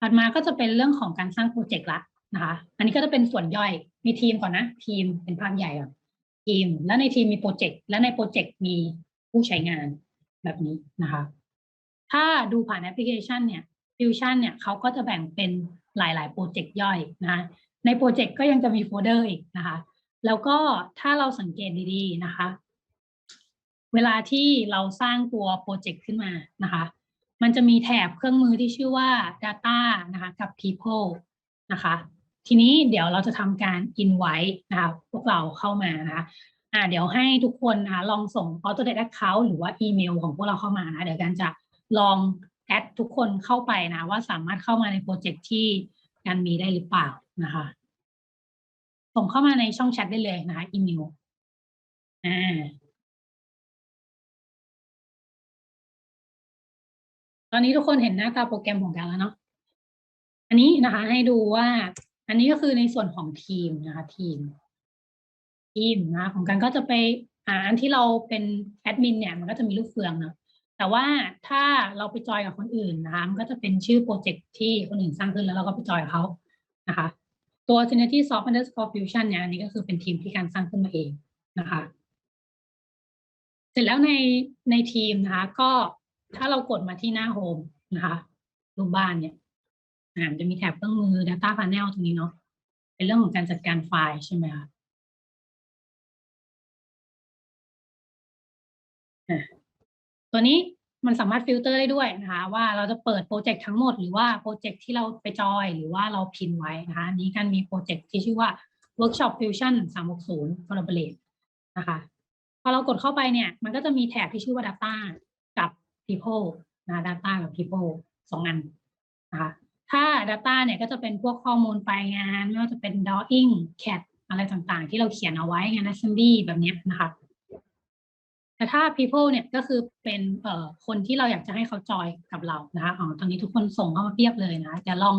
ถัดมาก็จะเป็นเรื่องของการสร้างโปรเจกต์ละนะคะอันนี้ก็จะเป็นส่วนย่อยมีทีมก่อนนะ ทีมเป็นภาพใหญ่ก่อนทีม แล้วในทีมมีโปรเจกต์และในโปรเจกต์มีผู้ใช้งานแบบนี้นะคะ ถ้าดูผ่านแอปพลิเคชันเนี่ย Fusion เนี่ยเขาก็จะแบ่งเป็นหลายๆโปรเจกต์ย่อยนะคะในโปรเจกต์ก็ยังจะมีโฟลเดอร์อีกนะคะ แล้วก็ถ้าเราสังเกตดีๆนะคะ เวลาที่เราสร้างตัวโปรเจกต์ขึ้นมานะคะ มันจะมีแถบเครื่องมือที่ชื่อว่า data นะคะกับ people นะคะทีนี้เดี๋ยวเราจะทำการ invite นะคะพวกเราเข้ามานะคะอ่าเดี๋ยวให้ทุกคนนะคะลองส่ง Autodesk Account หรือว่าอีเมลของพวกเราเข้ามานะเดี๋ยวกันจะลองแอดทุกคนเข้าไปนะว่าสามารถเข้ามาในโปรเจกต์ที่กันมีได้หรือเปล่านะคะส่งเข้ามาในช่องแชทได้เลยนะคะอีเมลอ่า ตอนนี้ทุกคนเห็นหน้าตาโปรแกรมของกันแล้วเนาะ อันนี้นะคะให้ดูว่า อันนี้ก็คือในส่วนของทีมนะคะ ทีม ทีมนะของกันก็จะไปอ่าอันที่เราเป็นแอดมินเนี่ยมันก็จะมีลูกเฟืองเนาะ แต่ว่าถ้าเราไปจอยกับคนอื่นนะคะมันก็จะเป็นชื่อโปรเจกต์ที่คนอื่นสร้างขึ้นแล้วเราก็ไปจอยเขานะคะ ตัว Synergy Soft Underscore Fusion เนี่ยอันนี้ก็คือเป็นทีมที่การสร้างขึ้นมาเองนะคะ เสร็จแล้วในในทีมนะคะ ก็ ถ้าเรากดมาที่หน้าโฮมนะคะรูปบ้านเนี่ยมันจะมีแถบเครื่องมือ Data Panel ตรงนี้เนาะเป็นเรื่องของการจัดการไฟล์ใช่ไหมคะตัวนี้มันสามารถฟิลเตอร์ได้ด้วยนะคะว่าเราจะเปิดโปรเจกต์ทั้งหมดหรือว่าโปรเจกต์ที่เราไปจอย หรือว่าเราพินไว้นะคะนี้การมีโปรเจกต์ที่ชื่อว่า Workshop Fusion 360 Collaborate นะคะพอเรากดเข้าไปเนี่ย มันก็จะมีแถบที่ชื่อว่า Data People นะ Data กับ People สองอันนะคะถ้า Data เนี่ยก็จะเป็นพวกข้อมูลไปงาน ไม่ว่าจะเป็น drawing CAD อะไรต่างๆ ที่เราเขียนเอาไว้งาน assembly แบบนี้นะคะ แต่ถ้า people เนี่ยก็คือเป็นเอ่อคนที่เราอยากจะให้เขาจอยกับเรานะคะอ๋อตอนนี้ทุกคนส่งเข้ามาเพียบเลยนะจะลอง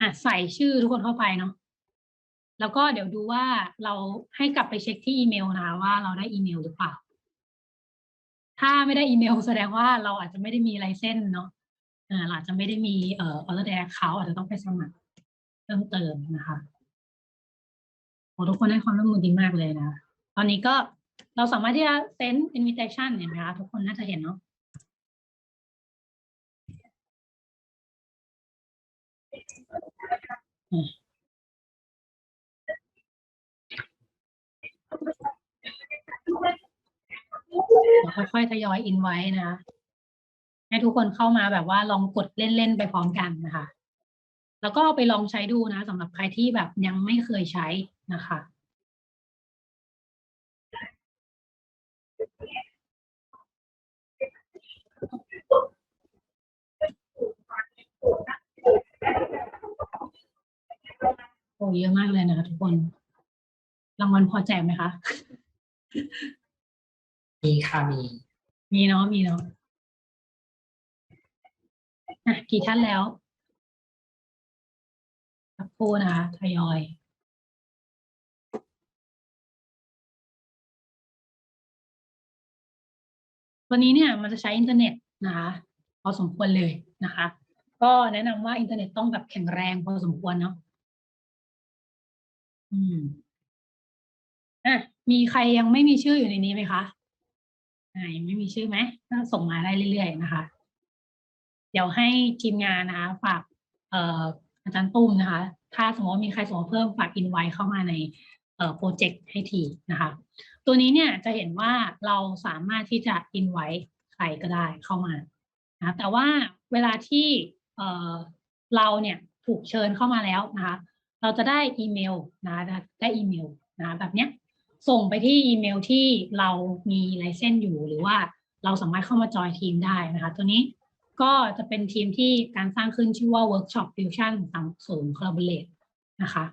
อะใส่ชื่อทุกคนเข้าไปเนาะแล้วก็เดี๋ยวดูว่าเราให้กลับไปเช็คที่อีเมลนะคะว่าเราได้อีเมลหรือเปล่า ถ้าไม่ได้อีเมลแสดงว่าเราอาจจะไม่ได้มีไลเซนส์เนาะอ่าเราอาจจะไม่ได้มีเอ่อ Autodesk เขาอาจจะต้องไปสมัครเพิ่มเติมนะคะโอ้ทุกคนให้ความร่วมมือดีมากเลยนะ ตอนนี้ก็เราสามารถที่จะเซน invitation เห็นไหมคะทุกคนน่าจะเห็นเนาะอืม เราค่อยๆทยอยอินไว้นะคะให้ทุกคนเข้ามาแบบว่าลองกดเล่นๆไปพร้อมกันนะคะ แล้วก็ไปลองใช้ดูนะสำหรับใครที่แบบยังไม่เคยใช้นะคะโอ้เยอะมากเลยนะคะทุกคน รางวัลพอแจกไหมคะ มีค่ะมี มีเนาะมีเนาะอะกี่ท่านแล้วสักครู่นะคะทยอยตัวนี้เนี่ยมันจะใช้อินเทอร์เน็ตนะคะพอสมควรเลยนะคะ ก็แนะนำว่าอินเทอร์เน็ตต้องแบบแข็งแรงพอสมควรเนาะอืมอะมีใครยังไม่มีชื่ออยู่ในนี้ไหมคะ ยังไม่มีชื่อไหมก็ส่งมาได้เรื่อยๆนะคะ เดี๋ยวให้ทีมงานนะคะ ฝากอาจารย์ตุ้มนะคะ ถ้าสมมติว่ามีใครส่งเพิ่มฝากอินไว้เข้ามาในโปรเจกต์ให้ทีนะคะ ตัวนี้เนี่ยจะเห็นว่าเราสามารถที่จะอินไว้ใครก็ได้เข้ามานะแต่ว่าเวลาที่เราเนี่ยถูกเชิญเข้ามาแล้วนะคะ เราจะได้อีเมลนะะได้อีเมลนะะแบบเนี้ย ส่งไปที่อีเมลที่เรามีไลเซนส์อยู่ หรือว่าเราสามารถเข้ามาจอยทีมได้นะคะ ตัวนี้ก็จะเป็นทีมที่การสร้างขึ้นชื่อว่า Workshop Fusion 30 Collaborate นะคะ